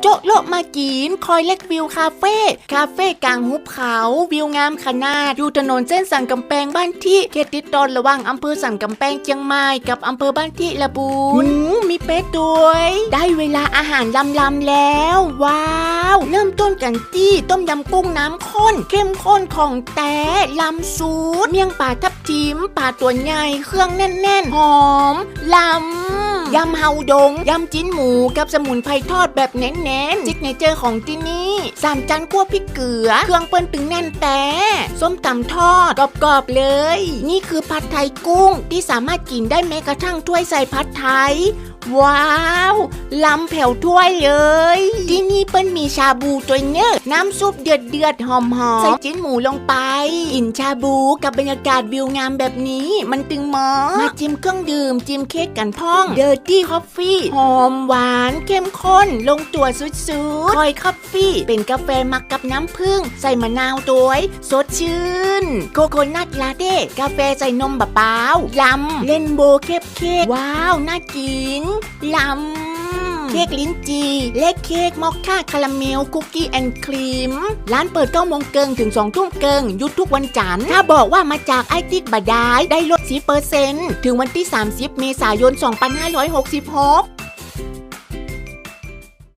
โจโลมากินคอยเล็กวิวคาเฟ่ คาเฟ่กลางหุบเขา วิวงามขนาด อยู่ถนนเส้นสันกำแพงบ้านที่เขตติดตอนระหว่างอำเภอสันกำแพงเชียงใหม่กับอำเภอบ้านที่ละบูนมีเป็ดด้วย ได้เวลาอาหารลำลำแล้ว ว้าว เริ่มต้นกันที่ต้มยำกุ้งน้ำข้น เข้มข้นของแต่ลำสูตรเมี่ยงป่าทับทิมป่าตัวใหญ่เครื่องแน่นๆหอมลำ ยำเฮาดง ยำจิ้นหมูกับสมุนไพรทอดแบบเน้นๆจิกเนเจอร์ของที่นี่สามจานคั่วพริกเกลือ เครื่องเปิ้นตึงแน่นแต่ส้มตำทอดกรอบๆเลย นี่คือผัดไทยกุ้งที่สามารถกินได้แม้กระทั่งถ้วยใส่ผัดไทย ว้าวลำแผ่วถ้วยเลย ที่นี่เปิ้นมีชาบูตัวเนื้อน้ำซุปเดือดเดือดหอมหอมใส่จิ้นหมูลงไปกินชาบูกับบรรยากาศวิวงามแบบนี้ มันตึงมอมาจิ้มเครื่องดื่ม จิ้มเค้กกันพ่องเดอร์ตี้คอฟฟี่หอมหวานเข้มข้น ลงตัวสุดๆคอยคอฟฟี่ เป็นกาแฟมักกับน้ำผึ้งใส่มะนาวตัวสดชื่นโกโกนัทลาเต้กาแฟใส่นมบะเปล่าลำเล่นโบเค้กเค้กว้าวน่ากินลำ เค้กลิ้นจีและเค้กมอคค่าคาราเมลคุกกี้แอนด์ครีม ร้านเปิด9โมงเกิงถึง2ทุ่มเกิงหยุดทุกวันจันทร์ ถ้าบอกว่ามาจากไอติกบดายได้ลด10%ถึงวันที่ 30 เมษายน 2566